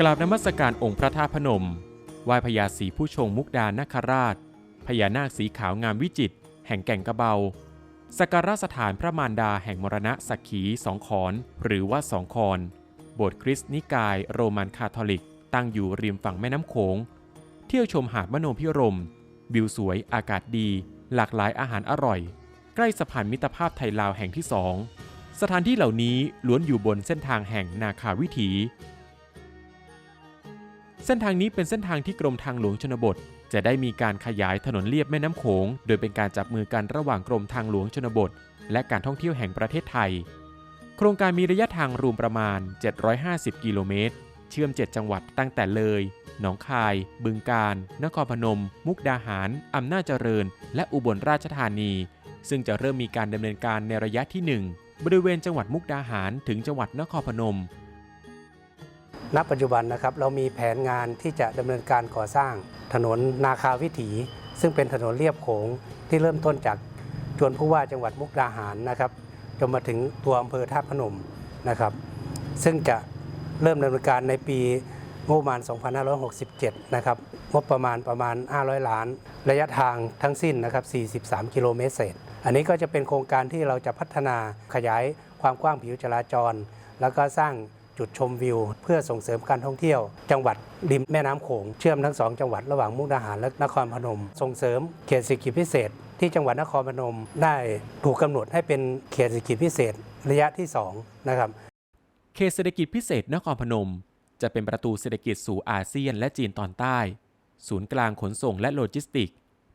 กราบนมัสการองค์พระธาตุพนมไหว้พญาศรีผู้ชงมุกดานาคราชพญานาคสีขาวงามวิจิต แห่งแก่งกระเบาสักการะสถานพระมารดาแห่งมรณะสักขีสองขอน หรือว่าสองคอนโบสถ์คริสต์นิกายโรมันคาทอลิก ตั้งอยู่ริมฝั่งแม่น้ำโขง เที่ยวชมหาดมโนพิรม วิวสวยอากาศดี หลากหลายอาหารอร่อย ใกล้สะพานมิตรภาพไทยลาวแห่งที่สองสถานที่เหล่านี้ล้วนอยู่บนเส้นทางแห่งนาคาวิถี เส้นทางนี้เป็นเส้นทางที่กรมทางหลวงชนบท จะได้มีการขยายถนนเลียบแม่น้ำโขง โดยเป็นการจับมือกันระหว่างกรมทางหลวงชนบท และการท่องเที่ยวแห่งประเทศไทย โครงการมีระยะทางรวมประมาณ 750 กิโลเมตร เชื่อม 7 จังหวัดตั้งแต่เลย หนองคาย บึงกาฬ นครพนม มุกดาหาร อำนาจเจริญ และอุบลราชธานี ซึ่งจะเริ่มมีการดำเนินการในระยะที่ 1 บริเวณจังหวัดมุกดาหารถึงจังหวัดนครพนม ณปัจจุบันนะครับเรามีแผนงานที่จะดำเนินการก่อสร้างถนนนาคาวิถี ซึ่งเป็นถนนเลียบโขงที่เริ่มต้นจากจวนผู้ว่าจังหวัดมุกดาหารนะครับจนมาถึงตัวอำเภอท่าพนมนะครับ ซึ่งจะเริ่มดำเนินการในปีงบประมาณ 2567 นะครับงบประมาณประมาณ 500 ล้าน ระยะทางทั้งสิ้นนะครับ 43 กิโลเมตรเศษ อันนี้ก็จะเป็นโครงการที่เราจะพัฒนาขยายความกว้างผิวจราจร แล้วก็สร้าง จุดชมวิว เพื่อส่งเสริมการท่องเที่ยว จังหวัดริมแม่น้ำโขงเชื่อมทั้งสองจังหวัดระหว่างมุกดาหารและนครพนม ส่งเสริมเขตเศรษฐกิจพิเศษ ที่จังหวัดนครพนมได้ถูกกำหนดให้เป็นเขตเศรษฐกิจพิเศษระยะที่สองนะครับเขตเศรษฐกิจพิเศษนครพนม จะเป็นประตูเศรษฐกิจสู่อาเซียนและจีนตอนใต้ ศูนย์กลางขนส่งและโลจิสติก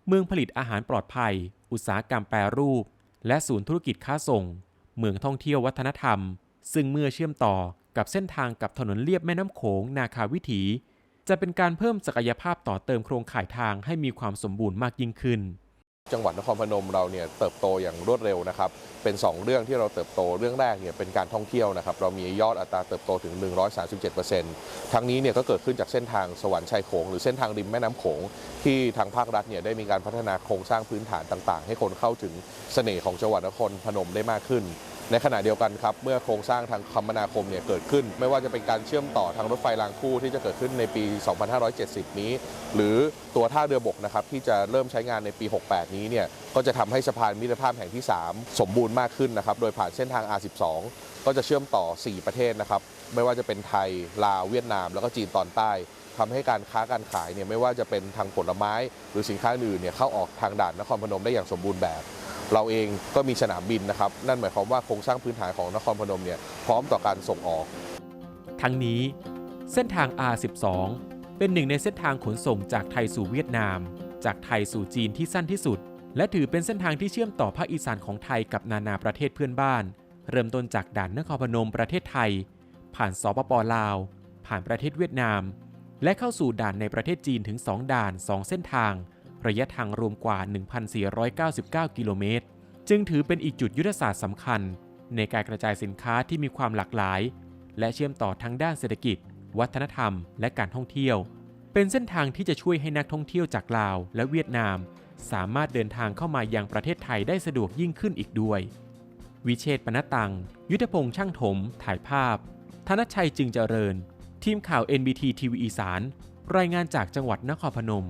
เมืองผลิตอาหารปลอดภัย อุตสาหกรรมแปรรูป และศูนย์ธุรกิจค้าส่ง เมืองท่องเที่ยววัฒนธรรม ซึ่งเมื่อเชื่อมต่อ กับเส้นทางกับถนนเลียบแม่น้ำโขงนาคาวิถี จะเป็นการเพิ่มศักยภาพต่อเติมโครงข่ายทางให้มีความสมบูรณ์มากยิ่งขึ้นจังหวัดนครพนมเราเนี่ยเติบโตอย่างรวดเร็วนะครับ เป็น 2 เรื่องที่เราเติบโตเรื่องแรกเนี่ยเป็นการท่องเที่ยวนะครับ เรามียอดอัตราเติบโตถึง 137%ทั้งนี้เนี่ยก็เกิดขึ้นจากเส้นทางสวรรค์ชายโขงหรือเส้นทางริมแม่น้ำโขง ที่ทางภาครัฐเนี่ยได้มีการพัฒนาโครงสร้างพื้นฐานต่าง ๆ ให้คนเข้าถึงเสน่ห์ของจังหวัดนครพนมได้มากขึ้น ในขณะเดียวกันครับ เมื่อโครงสร้างทางคมนาคมเนี่ยเกิดขึ้น ไม่ว่าจะเป็นการเชื่อมต่อทางรถไฟรางคู่ที่จะเกิดขึ้นในปี 2570 นี้ หรือตัวท่าเรือบกนะครับที่จะเริ่มใช้งานในปี 68 นี้เนี่ยก็จะทำให้สะพานมิตรภาพแห่งที่ 3 สมบูรณ์มากขึ้นนะครับโดยผ่านเส้นทาง R12 ก็จะเชื่อมต่อ 4 ประเทศนะครับไม่ว่าจะเป็นไทยลาวเวียดนาม แล้วก็จีนตอนใต้ทำให้การค้าการขายเนี่ยไม่ว่าจะเป็นทางผลไม้ หรือสินค้าอื่นเนี่ยเข้าออกทางด่านนครพนมได้อย่างสมบูรณ์แบบ เราเองก็มีสนามบินนะครับ นั่นหมายความว่าโครงสร้างพื้นฐานของนครพนมเนี่ยพร้อมต่อการส่งออก ทั้งนี้เส้นทาง R12 เป็นหนึ่งในเส้นทางขนส่งจากไทยสู่เวียดนาม จากไทยสู่จีนที่สั้นที่สุด และถือเป็นเส้นทางที่เชื่อมต่อภาคอีสานของไทยกับนานาประเทศเพื่อนบ้าน เริ่มต้นจากด่านนครพนมประเทศไทย ผ่านสปปลาว ผ่านประเทศเวียดนาม และเข้าสู่ด่านในประเทศจีนถึง 2 ด่าน 2 เส้นทาง ระยะทางรวมกว่า 1,499 กิโลเมตร จึงถือเป็นอีกจุดยุทธศาสตร์สำคัญ ในการกระจายสินค้าที่มีความหลากหลาย และเชื่อมต่อทั้งด้านเศรษฐกิจ วัฒนธรรม และการท่องเที่ยว เป็นเส้นทางที่จะช่วยให้นักท่องเที่ยวจากลาวและเวียดนาม สามารถเดินทางเข้ามายังประเทศไทยได้สะดวกยิ่งขึ้นอีกด้วย วิเชษปนตัง ยุทธพงษ์ช่างถม ถ่ายภาพ ธนชัยจึงเจริญ ทีมข่าว NBT ทีวีอีสาน รายงานจากจังหวัดนครพนม